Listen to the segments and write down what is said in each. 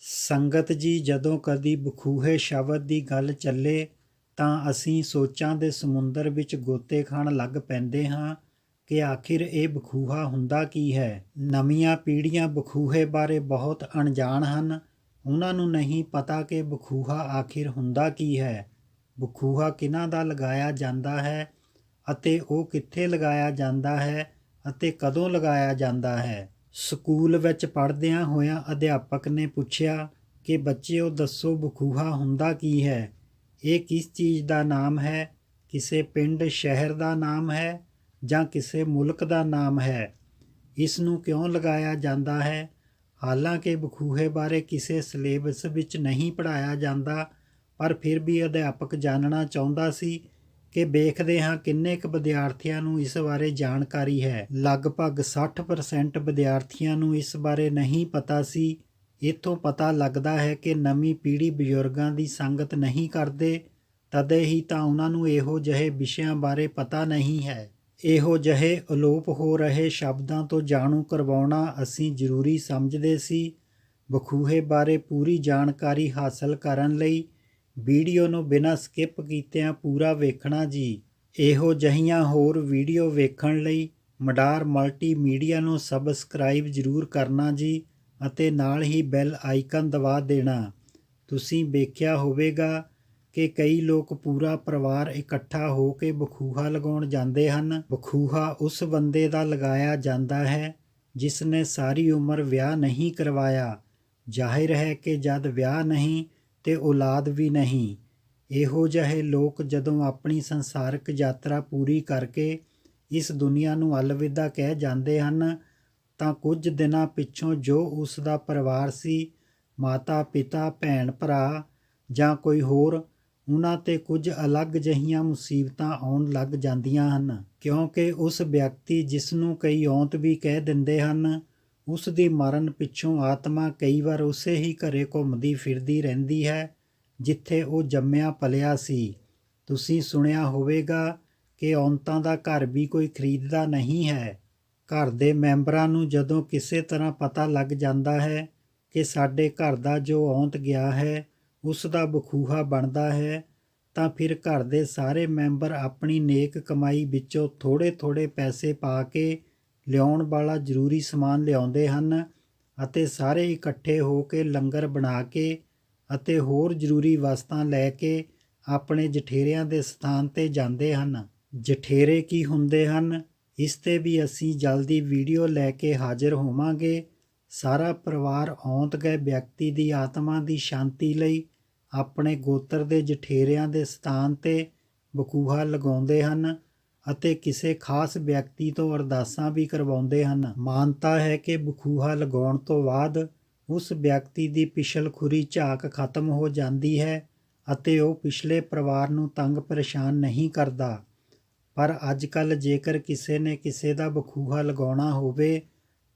ਸੰਗਤ ਜੀ, ਜਦੋਂ ਕਦੀ ਬਖੂਹੇ ਸ਼ਬਦ ਦੀ ਗੱਲ ਚੱਲੇ, ਤਾਂ ਅਸੀਂ ਸੋਚਾਂ ਦੇ ਸਮੁੰਦਰ ਵਿੱਚ ਗੋਤੇ ਖਾਣ ਲੱਗ ਪੈਂਦੇ ਹਾਂ ਕਿ ਆਖਿਰ ਇਹ ਬਖੂਹਾ ਹੁੰਦਾ ਕੀ ਹੈ? ਨਵੀਆਂ ਪੀੜ੍ਹੀਆਂ ਬਖੂਹੇ ਬਾਰੇ ਬਹੁਤ ਅਣਜਾਣ ਹਨ। ਉਹਨਾਂ ਨੂੰ ਨਹੀਂ ਪਤਾ ਕਿ ਬਖੂਹਾ ਆਖਿਰ ਹੁੰਦਾ ਕੀ ਹੈ। ਬਖੂਹਾ ਕਿਹਨਾਂ ਦਾ ਲਗਾਇਆ ਜਾਂਦਾ ਹੈ ਅਤੇ ਉਹ ਕਿੱਥੇ ਲਗਾਇਆ ਜਾਂਦਾ ਹੈ ਅਤੇ ਕਦੋਂ ਲਗਾਇਆ ਜਾਂਦਾ ਹੈ? ਸਕੂਲ ਵਿੱਚ ਪੜ੍ਹਦਿਆਂ ਹੋਇਆਂ ਅਧਿਆਪਕ ਨੇ ਪੁੱਛਿਆ ਕਿ ਬੱਚਿਓ, ਦੱਸੋ ਬਖੂਹਾ ਹੁੰਦਾ ਕੀ ਹੈ? ਇਹ ਕਿਸ ਚੀਜ਼ ਦਾ ਨਾਮ ਹੈ? ਕਿਸੇ ਪਿੰਡ, ਸ਼ਹਿਰ ਦਾ ਨਾਮ ਹੈ ਜਾਂ ਕਿਸੇ ਮੁਲਕ ਦਾ ਨਾਮ ਹੈ? ਇਸ ਨੂੰ ਕਿਉਂ ਲਗਾਇਆ ਜਾਂਦਾ ਹੈ? ਹਾਲਾਂਕਿ ਬਖੂਹੇ ਬਾਰੇ ਕਿਸੇ ਸਿਲੇਬਸ ਵਿੱਚ ਨਹੀਂ ਪੜ੍ਹਾਇਆ ਜਾਂਦਾ, ਪਰ ਫਿਰ ਵੀ ਅਧਿਆਪਕ ਜਾਣਨਾ ਚਾਹੁੰਦਾ ਸੀ ਕਿ ਵੇਖਦੇ ਹਾਂ ਕਿੰਨੇ ਕੁ ਵਿਦਿਆਰਥੀਆਂ ਨੂੰ ਇਸ ਬਾਰੇ ਜਾਣਕਾਰੀ ਹੈ। ਲਗਭਗ 60% ਵਿਦਿਆਰਥੀਆਂ ਨੂੰ ਇਸ ਬਾਰੇ ਨਹੀਂ ਪਤਾ ਸੀ। ਇਥੋਂ ਪਤਾ ਲੱਗਦਾ ਹੈ ਕਿ ਨਵੀਂ ਪੀੜ੍ਹੀ ਬਜ਼ੁਰਗਾਂ ਦੀ ਸੰਗਤ ਨਹੀਂ ਕਰਦੇ। ਤਦੇ ਹੀ ਤਾਂ ਉਹਨਾਂ ਨੂੰ ਇਹੋ ਜਿਹੇ ਵਿਸ਼ਿਆਂ ਬਾਰੇ ਪਤਾ ਨਹੀਂ ਹੈ। ਇਹੋ ਜਿਹੇ ਅਲੋਪ ਹੋ ਰਹੇ ਸ਼ਬਦਾਂ ਤੋਂ ਜਾਣੂ ਕਰਵਾਉਣਾ ਅਸੀਂ ਜ਼ਰੂਰੀ ਸਮਝਦੇ ਸੀ। ਬਖੂਹੇ ਬਾਰੇ ਪੂਰੀ ਜਾਣਕਾਰੀ ਹਾਸਲ ਕਰਨ ਲਈ ਵੀਡੀਓ ਨੂੰ ਬਿਨਾਂ ਸਕਿਪ ਕੀਤਿਆਂ ਪੂਰਾ ਵੇਖਣਾ ਜੀ। ਇਹੋ ਜਹੀਆਂ ਹੋਰ ਵੀਡੀਓ ਵੇਖਣ ਲਈ ਮਡਾਰ ਮਲਟੀਮੀਡੀਆ ਨੂੰ ਸਬਸਕ੍ਰਾਈਬ ਜ਼ਰੂਰ ਕਰਨਾ ਜੀ ਅਤੇ ਨਾਲ ਹੀ ਬੈਲ ਆਈਕਨ ਦਬਾ ਦੇਣਾ। ਤੁਸੀਂ ਵੇਖਿਆ ਹੋਵੇਗਾ ਕਿ ਕਈ ਲੋਕ ਪੂਰਾ ਪਰਿਵਾਰ ਇਕੱਠਾ ਹੋ ਕੇ ਬਖੂਹਾ ਲਗਾਉਣ ਜਾਂਦੇ ਹਨ। ਬਖੂਹਾ ਉਸ ਬੰਦੇ ਦਾ ਲਗਾਇਆ ਜਾਂਦਾ ਹੈ ਜਿਸ ਨੇ ਸਾਰੀ ਉਮਰ ਵਿਆਹ ਨਹੀਂ ਕਰਵਾਇਆ। ਜ਼ਾਹਿਰ ਹੈ ਕਿ ਜਦ ਵਿਆਹ ਨਹੀਂ ਤੇ ਔਲਾਦ ਵੀ ਨਹੀਂ। ਇਹੋ ਜਿਹੇ ਲੋਕ ਜਦੋਂ ਆਪਣੀ ਸੰਸਾਰਿਕ ਯਾਤਰਾ ਪੂਰੀ ਕਰਕੇ ਇਸ ਦੁਨੀਆ ਨੂੰ ਅਲਵਿਦਾ ਕਹਿ ਜਾਂਦੇ ਹਨ, ਤਾਂ ਕੁਝ ਦਿਨਾਂ ਪਿੱਛੋਂ ਜੋ ਉਸ ਦਾ ਪਰਿਵਾਰ ਸੀ, ਮਾਤਾ, ਪਿਤਾ, ਭੈਣ, ਭਰਾ ਜਾਂ ਕੋਈ ਹੋਰ, ਉਹਨਾਂ ਤੇ ਕੁਝ ਅਲੱਗ ਜਹੀਆਂ ਮੁਸੀਬਤਾਂ ਆਉਣ ਲੱਗ ਜਾਂਦੀਆਂ ਹਨ। ਕਿਉਂਕਿ ਉਸ ਵਿਅਕਤੀ ਜਿਸ ਨੂੰ ਕਈ ਔਂਤ ਵੀ ਕਹਿ ਦਿੰਦੇ ਹਨ ਉਸ ਦੀ ਮਰਨ ਪਿੱਛੋਂ ਆਤਮਾ ਕਈ ਵਾਰ ਉਸੇ ਹੀ ਘਰੇ ਘੁੰਮਦੀ ਫਿਰਦੀ ਰਹਿੰਦੀ ਹੈ, ਜਿੱਥੇ ਉਹ ਜੰਮਿਆ ਪਲਿਆ ਸੀ। ਤੁਸੀਂ ਸੁਣਿਆ ਹੋਵੇਗਾ ਕਿ ਔਂਤਾਂ ਦਾ ਘਰ ਵੀ ਕੋਈ ਖਰੀਦਦਾ ਨਹੀਂ ਹੈ। ਘਰ ਦੇ ਮੈਂਬਰਾਂ ਨੂੰ ਜਦੋਂ ਕਿਸੇ ਤਰ੍ਹਾਂ ਪਤਾ ਲੱਗ ਜਾਂਦਾ ਹੈ ਕਿ ਸਾਡੇ ਘਰ ਦਾ ਜੋ ਔਂਤ ਗਿਆ ਹੈ, ਉਸ ਦਾ ਬਖੂਹਾ ਬਣਦਾ ਹੈ, ਤਾਂ ਫਿਰ ਘਰ ਦੇ ਸਾਰੇ ਮੈਂਬਰ ਆਪਣੀ ਨੇਕ ਕਮਾਈ ਵਿੱਚੋਂ ਥੋੜੇ-ਥੋੜੇ ਪੈਸੇ ਪਾ ਕੇ ਲਿਆਉਣ ਵਾਲਾ ਜ਼ਰੂਰੀ ਸਮਾਨ ਲਿਆਉਂਦੇ ਹਨ ਅਤੇ ਸਾਰੇ ਇਕੱਠੇ ਹੋ ਕੇ ਲੰਗਰ ਬਣਾ ਕੇ ਅਤੇ ਹੋਰ ਜ਼ਰੂਰੀ ਵਸਤਾਂ ਲੈ ਕੇ ਆਪਣੇ ਜਠੇਰਿਆਂ ਦੇ ਸਥਾਨ ਤੇ ਜਾਂਦੇ ਹਨ। ਜਠੇਰੇ ਕੀ ਹੁੰਦੇ ਹਨ? ਇਸ ਤੇ ਵੀ ਅਸੀਂ ਜਲਦੀ ਵੀਡੀਓ ਲੈ ਕੇ ਹਾਜ਼ਰ ਹੋਵਾਂਗੇ। ਸਾਰਾ ਪਰਿਵਾਰ ਔਂਤ ਗਏ ਵਿਅਕਤੀ ਦੀ ਆਤਮਾ ਦੀ ਸ਼ਾਂਤੀ ਲਈ ਆਪਣੇ ਗੋਤਰ ਦੇ ਜਠੇਰਿਆਂ ਦੇ ਸਥਾਨ ਤੇ ਬਕੂਹਾ ਲਗਾਉਂਦੇ ਹਨ ਅਤੇ ਕਿਸੇ ਖਾਸ ਵਿਅਕਤੀ ਤੋਂ ਅਰਦਾਸਾਂ ਵੀ ਕਰਵਾਉਂਦੇ ਹਨ। ਮਾਨਤਾ ਹੈ ਕਿ ਬਖੂਹਾ ਲਗਾਉਣ ਤੋਂ ਬਾਅਦ ਉਸ ਵਿਅਕਤੀ ਦੀ ਪਿਛਲਖੁਰੀ ਝਾਕ ਖਤਮ ਹੋ ਜਾਂਦੀ ਹੈ ਅਤੇ ਉਹ ਪਿਛਲੇ ਪਰਿਵਾਰ ਨੂੰ ਤੰਗ ਪਰੇਸ਼ਾਨ ਨਹੀਂ ਕਰਦਾ। ਪਰ ਅੱਜ ਕੱਲ ਜੇਕਰ ਕਿਸੇ ਨੇ ਕਿਸੇ ਦਾ ਬਖੂਹਾ ਲਗਾਉਣਾ ਹੋਵੇ,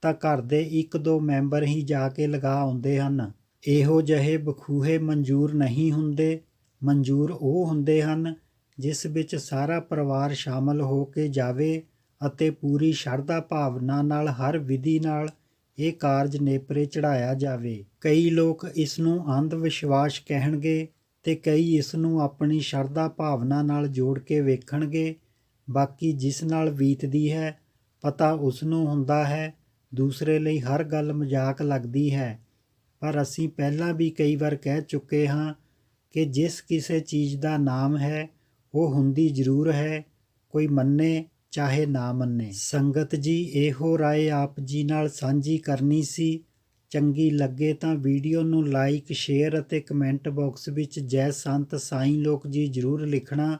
ਤਾਂ ਘਰ ਦੇ ਇੱਕ ਦੋ ਮੈਂਬਰ ਹੀ ਜਾ ਕੇ ਲਗਾ ਆਉਂਦੇ ਹਨ। ਇਹੋ ਜਿਹੇ ਬਖੂਹੇ ਮਨਜ਼ੂਰ ਨਹੀਂ ਹੁੰਦੇ। ਮਨਜ਼ੂਰ ਉਹ ਹੁੰਦੇ ਹਨ ਜਿਸ ਵਿੱਚ ਸਾਰਾ ਪਰਿਵਾਰ ਸ਼ਾਮਲ ਹੋ ਕੇ ਜਾਵੇ ਅਤੇ ਪੂਰੀ ਸ਼ਰਧਾ ਭਾਵਨਾ ਨਾਲ ਹਰ ਵਿਧੀ ਨਾਲ ਇਹ ਕਾਰਜ ਨੇਪਰੇ ਚੜਾਇਆ ਜਾਵੇ। ਕਈ ਲੋਕ ਇਸ ਨੂੰ ਅੰਧ ਵਿਸ਼ਵਾਸ ਕਹਿਣਗੇ ਤੇ ਕਈ ਇਸ ਨੂੰ ਆਪਣੀ ਸ਼ਰਧਾ ਭਾਵਨਾ ਨਾਲ ਜੋੜ ਕੇ ਵੇਖਣਗੇ। ਬਾਕੀ ਜਿਸ ਨਾਲ ਬੀਤਦੀ ਹੈ, ਪਤਾ ਉਸ ਨੂੰ ਹੁੰਦਾ ਹੈ, ਦੂਸਰੇ ਲਈ ਹਰ ਗੱਲ ਮਜ਼ਾਕ ਲੱਗਦੀ ਹੈ। ਪਰ ਅਸੀਂ ਪਹਿਲਾਂ ਵੀ ਕਈ ਵਾਰ ਕਹਿ ਚੁੱਕੇ ਹਾਂ ਕਿ ਜਿਸ ਕਿਸੇ ਚੀਜ਼ ਦਾ ਨਾਮ ਹੈ ਉਹ ਹੁੰਦੀ ਜ਼ਰੂਰ ਹੈ, ਕੋਈ ਮੰਨੇ ਚਾਹੇ ਨਾ ਮੰਨੇ। ਸੰਗਤ ਜੀ, ਇਹੋ ਰਾਏ ਆਪ ਜੀ ਨਾਲ ਸਾਂਝੀ ਕਰਨੀ ਸੀ। ਚੰਗੀ ਲੱਗੇ ਤਾਂ ਵੀਡੀਓ ਨੂੰ ਲਾਈਕ, ਸ਼ੇਅਰ ਅਤੇ ਕਮੈਂਟ ਬਾਕਸ ਵਿੱਚ ਜੈ ਸੰਤ ਸਾਈਂ ਲੋਕ ਜੀ ਜ਼ਰੂਰ ਲਿਖਣਾ।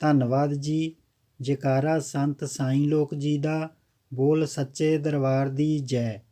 ਧੰਨਵਾਦ ਜੀ। ਜੈਕਾਰਾ ਸੰਤ ਸਾਈਂ ਲੋਕ ਜੀ ਦਾ ਬੋਲ ਸੱਚੇ ਦਰਬਾਰ ਦੀ ਜੈ।